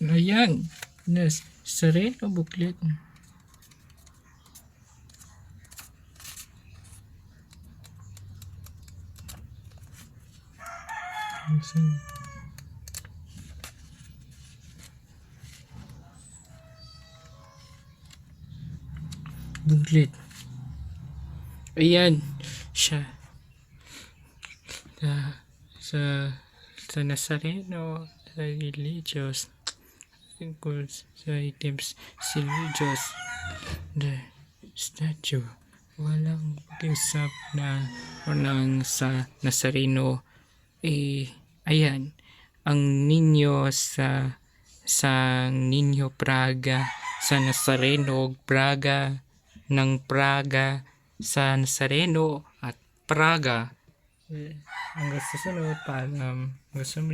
Ayan. Nas, Sereno booklet. Asan? Booklet. Ayan. Siya. Sa, sa, sa Nazareno, sa religious, items, si religious, the statue, walang usap na unang sa Nazareno, eh, ayan, ang ninyo sa sa Ninyo Praga, sa Nazareno, Praga, ng Praga, sa Nazareno at Praga. Eh, ang gusto sunod, paalam. Gusto mo.